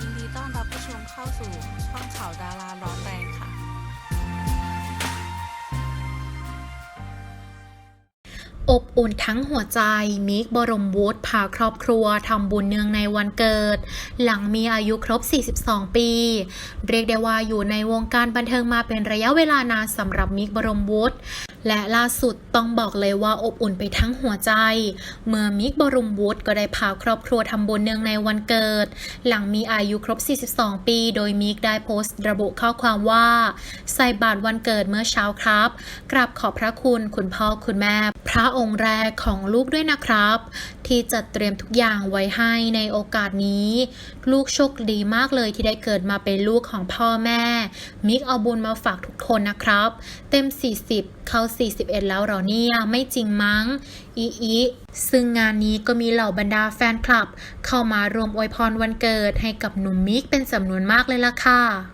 ยินดีต้อนรับผู้ชมเข้าสู่ช่องข่าวดาราร้อนแรงค่ะ อบอุ่นทั้งหัวใจ มิกบรมวุฒิพาครอบครัวทำบุญเนืองในวันเกิด หลังมีอายุครบ 42 ปี เรียกได้ว่าอยู่ในวงการบันเทิงมาเป็นระยะเวลานานสำหรับมิกบรมวุฒิ และล่าสุดต้องบอกเลยว่าอบอุ่นไปทั้งหัวใจ เมื่อมิกบรมวุฒิก็ได้พาครอบครัวทำบุญเนื่องในวันเกิด หลังมีอายุครบ 42 ปี โดยมิกได้โพสต์ระบุข้อความว่า ใส่บาตรวันเกิดเมื่อเช้าครับ กราบขอบพระคุณคุณพ่อคุณแม่ ระองค์แรกของลูกด้วยนะครับ ที่จัดเตรียมทุกอย่างไว้ให้ในโอกาสนี้ ลูกโชคดีมากเลยที่ได้เกิดมาเป็นลูกของพ่อแม่ มิกเอาบุญมาฝากทุกคนนะครับ เต็ม 40 เข้า 41 แล้วเหรอเนี่ยไม่จริงมั้งอีอีซึ่งงานนี้ก็มีเหล่าบรรดาแฟนคลับ เข้ามารวมอวยพรวันเกิดให้กับหนุ่มมิกเป็นจำนวนมากเลยล่ะค่ะ